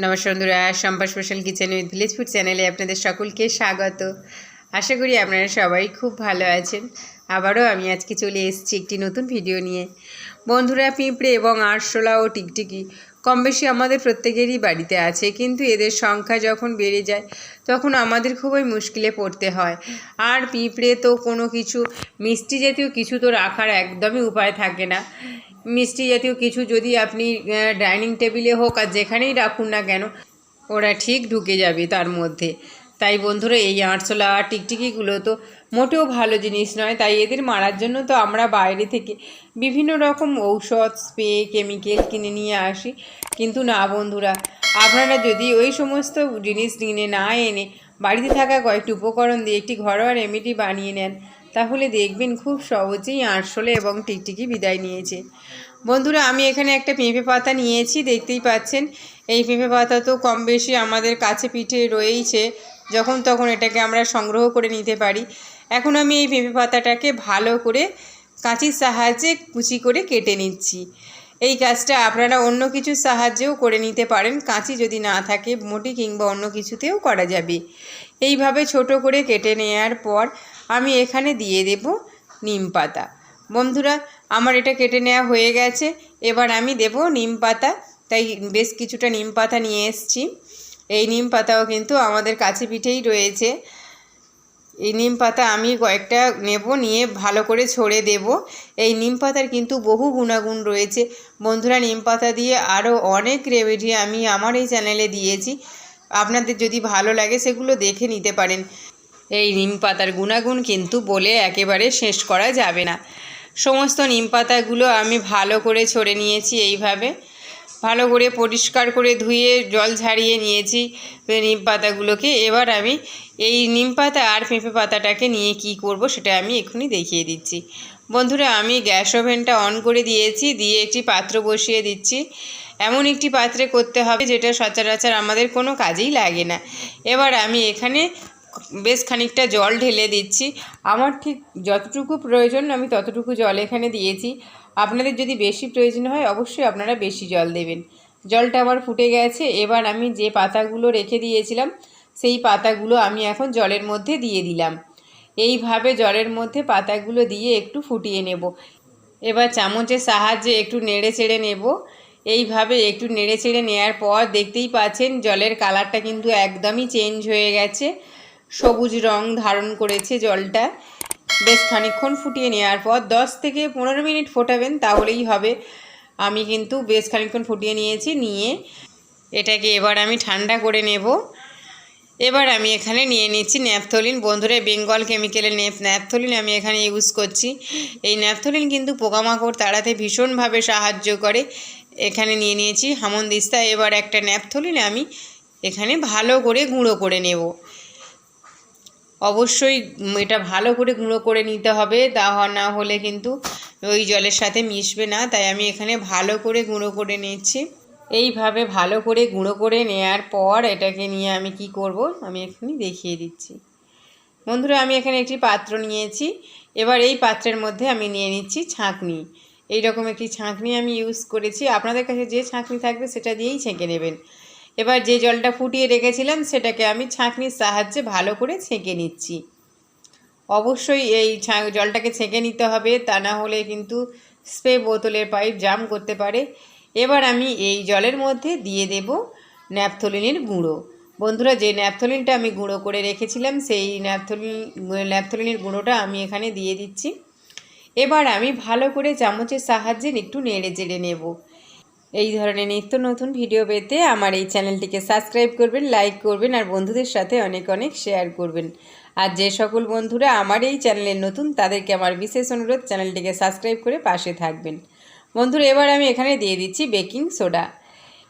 নমস্কার বন্ধুরা Sampa special kitchen with village food চ্যানেলে আপনাদের সকলকে স্বাগত। আশা করি আপনারা সবাই খুব ভালো আছেন। আবারও আমি আজকে চলে এসেছি একটি নতুন ভিডিও নিয়ে। বন্ধুরা, পিঁপড়ে এবং আরশোলা ও টিকটিকি কম বেশি আমাদের প্রত্যেকেরই বাড়িতে আছে, কিন্তু এদের সংখ্যা যখন বেড়ে যায়, তখন আমাদের খুবই মুশকিলে পড়তে হয়। আর পিঁপড়ে তো কোনো কিছু, মিষ্টি জাতীয় কিছু তো রাখার একদমই উপায় থাকে না। মিষ্টি জাতীয় কিছু যদি আপনি ডাইনিং টেবিলে হোক আর যেখানেই রাখুন না কেন, ওরা ঠিক ঢুকে যাবে তার মধ্যে। তাই বন্ধুরা, এই আরশোলা আর টিকটিকিগুলো তো মোটেও ভালো জিনিস নয়। তাই এদের মারার জন্য তো আমরা বাইরে থেকে বিভিন্ন রকম ঔষধ স্প্রে কেমিক্যাল কিনে নিয়ে আসি। কিন্তু না বন্ধুরা, আপনারা যদি ওই সমস্ত জিনিস কিনে না এনে বাড়িতে থাকা কয়েকটি উপকরণ দিয়ে একটি ঘরোয়া রেমেডি বানিয়ে নেন তাহলে দেখবেন খুব সহজেই আরশোলে এবং টিকটিকি বিদায় নিয়েছে। বন্ধুরা, আমি এখানে একটা পেঁপে পাতা নিয়েছি, দেখতেই পাচ্ছেন। এই পেঁপে পাতা তো কম বেশি আমাদের কাছে পিঠে রয়েইছে, যখন তখন এটাকে আমরা সংগ্রহ করে নিতে পারি। এখন আমি এই পেঁপে পাতাটাকে ভালো করে কাঁচির সাহায্যে কুচি করে কেটে নিচ্ছি। এই কাজটা আপনারা অন্য কিছুর সাহায্যেও করে নিতে পারেন, কাঁচি যদি না থাকে, মোটি কিংবা অন্য কিছুতেও করা যাবে। এইভাবে ছোট করে কেটে নেওয়ার পর আমি এখানে দিয়ে দেব নিম পাতা। বন্ধুরা, আমার এটা কেটে নেওয়া হয়ে গেছে। এবার আমি দেব নিম পাতা। তাই বেশ কিছুটা নিম পাতা নিয়ে এসছি। এই নিম পাতাও কিন্তু আমাদের কাছে পিঠেই রয়েছে। এই নিম পাতা আমি কয়েকটা নেব, নিয়ে ভালো করে ছড়ে দেব। এই নিম পাতার কিন্তু বহু গুণাগুণ রয়েছে। বন্ধুরা, নিম পাতা দিয়ে আরও অনেক রেমেডি আমি আমার এই চ্যানেলে দিয়েছি। আপনাদের যদি ভালো লাগে, সেগুলো দেখে নিতে পারেন। এই নিম পাতার গুণাগুণ কিন্তু বলে একেবারে শেষ করা যাবে না। সমস্ত নিম পাতাগুলো আমি ভালো করে ছড়ে নিয়েছি এইভাবে। ভালো করে পরিষ্কার করে ধুয়ে জল ঝারিয়ে নিয়েছি নিম পাতাগুলোকে। এবার আমি এই নিম পাতা আর পেঁপে পাতাটাকে নিয়ে কি করব সেটা আমি এক্ষুনি দেখিয়ে দিচ্ছি। বন্ধুরা, আমি গ্যাস ওভেনটা অন করে দিয়েছি, দিয়ে একটি পাত্র বসিয়ে দিচ্ছি। এমন একটি পাত্রে করতে হবে যেটা সচরাচর আমাদের কোনো কাজেই লাগে না। এবার আমি এখানে বেশ খানিকটা জল ঢেলে দিচ্ছি। আমার ঠিক যতটুকু প্রয়োজন, আমি ততটুকু জল এখানে দিয়েছি। আপনাদের যদি বেশি প্রয়োজন হয়, অবশ্যই আপনারা বেশি জল দেবেন। জলটা আবার ফুটে গেছে, এবার আমি যে পাতাগুলো রেখে দিয়েছিলাম, সেই পাতাগুলো আমি এখন জলের মধ্যে দিয়ে দিলাম। এইভাবে জলের মধ্যে পাতাগুলো দিয়ে একটু ফুটিয়ে নেব। এবার চামচের সাহায্যে একটু নেড়ে চেড়ে নেব। এইভাবে একটু নেড়ে চেড়ে নেওয়ার পর দেখতেই পাচ্ছেন, জলের কালারটা কিন্তু একদমই চেঞ্জ হয়ে গেছে। সবুজ রং ধারণ করেছে জলটা। বেশ খানিক্ষণ ফুটিয়ে নেওয়ার পর দশ থেকে পনেরো মিনিট ফোটাবেন, তাহলেই হবে। আমি কিন্তু বেশ খানিক্ষণ ফুটিয়ে নিয়েছি, নিয়ে এটাকে এবার আমি ঠান্ডা করে নেব। এবার আমি এখানে নিয়ে নিচ্ছি ন্যাপথলিন। বন্ধুরা বেঙ্গল কেমিক্যালের ন্যাপথলিন আমি এখানে ইউজ করছি। এই ন্যাপথলিন কিন্তু পোকামাকড় তাড়াতে ভীষণভাবে সাহায্য করে। এখানে নিয়ে নিয়েছি হামনদিস্তা এবার একটা ন্যাপথলিন আমি এখানে ভালো করে গুঁড়ো করে নেব। অবশ্যই এটা ভালো করে গুঁড়ো করে নিতে হবে, তা না হলে কিন্তু ওই জলের সাথে মিশবে না, তাই আমি এখানে ভালো করে গুঁড়ো করে নিচ্ছি এইভাবে ভালো করে গুঁড়ো করে নেয়ার পর এটাকে নিয়ে আমি কি করব, আমি এখানে দেখিয়ে দিচ্ছি। বন্ধুরা, আমি এখানে একটি পাত্র নিয়েছি, এবার এই পাত্রের মধ্যে আমি নিয়ে নিচ্ছি ছাঁকনি। এই রকম একটি ছাঁকনি আমি ইউজ করেছি, আপনাদের কাছে যে ছাঁকনি থাকবে সেটা দিয়েই ছেঁকে নেবেন। এবার যে জলটা ফুটিয়ে রেখেছিলাম সেটাকে আমি ছাঁকনির সাহায্যে ভালো করে ছেঁকে নিচ্ছি। অবশ্যই এই জলটাকে ছেঁকে নিতে হবে, তা না হলে কিন্তু স্প্রে বোতলের পাইপ জাম করতে পারে। এবার আমি এই জলের মধ্যে দিয়ে দেব ন্যাপথলিনের গুঁড়ো। বন্ধুরা, যে ন্যাপথলিনটা আমি গুঁড়ো করে রেখেছিলাম, সেই ন্যাপথলিন ন্যাপথলিনের গুঁড়োটা আমি এখানে দিয়ে দিচ্ছি। এবার আমি ভালো করে চামচের সাহায্যে একটু নেড়ে চেড়ে নেব। এই ধরনের নিত্য নতুন ভিডিও পেতে আমার এই চ্যানেলটিকে সাবস্ক্রাইব করবেন, লাইক করবেন আর বন্ধুদের সাথে অনেক অনেক শেয়ার করবেন। আর যে সকল বন্ধুরা আমার এই চ্যানেলের নতুন তাদেরকে আমার বিশেষ অনুরোধ চ্যানেলটিকে সাবস্ক্রাইব করে পাশে থাকবেন। বন্ধুরা, এবার আমি এখানে দিয়ে দিচ্ছি বেকিং সোডা।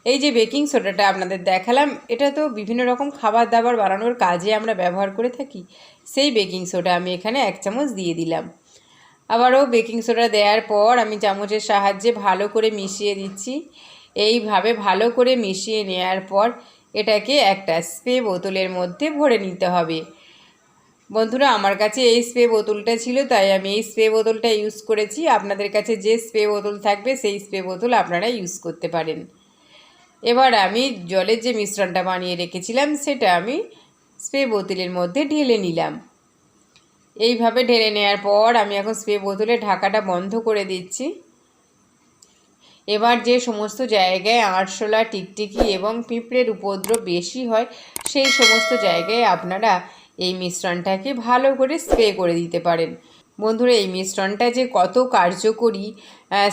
এই যে বেকিং সোডাটা আপনাদের দেখালাম, এটা তো বিভিন্ন রকম খাবার দাবার বানানোর কাজে আমরা ব্যবহার করে থাকি। সেই বেকিং সোডা আমি এখানে এক চামচ দিয়ে দিলাম। আবারও বেকিং সোডা দেওয়ার পর আমি চামচের সাহায্যে ভালো করে মিশিয়ে দিচ্ছি। এইভাবে ভালো করে মিশিয়ে নেওয়ার পর এটাকে একটা স্প্রে বোতলের মধ্যে ভরে নিতে হবে। বন্ধুরা, আমার কাছে এই স্প্রে বোতলটা ছিল, তাই আমি এই স্প্রে বোতলটা ইউজ করেছি। আপনাদের কাছে যে স্প্রে বোতল থাকবে, সেই স্প্রে বোতল আপনারা ইউজ করতে পারেন। এবার আমি জলের যে মিশ্রণটা বানিয়ে রেখেছিলাম, সেটা আমি স্প্রে বোতলের মধ্যে ঢেলে নিলাম। এইভাবে ঢেলে নেওয়ার পর আমি এখন স্প্রে বোতলে ঢাকাটা বন্ধ করে দিচ্ছি। এবার যে সমস্ত জায়গায় আরশোলা, টিকটিকি এবং পিঁপড়ের উপদ্রব বেশি হয়, সেই সমস্ত জায়গায় আপনারা এই মিশ্রণটাকে ভালো করে স্প্রে করে দিতে পারেন। বন্ধুরা, এই মিশ্রণটা যে কত কার্যকরী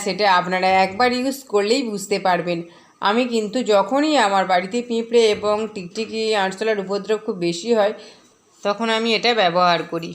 সেটা আপনারা একবার ইউজ করলেই বুঝতে পারবেন। আমি কিন্তু যখনই আমার বাড়িতে পিঁপড়ে এবং টিকটিকি, আরশোলার উপদ্রব খুব বেশি হয়, তখন আমি এটা ব্যবহার করি।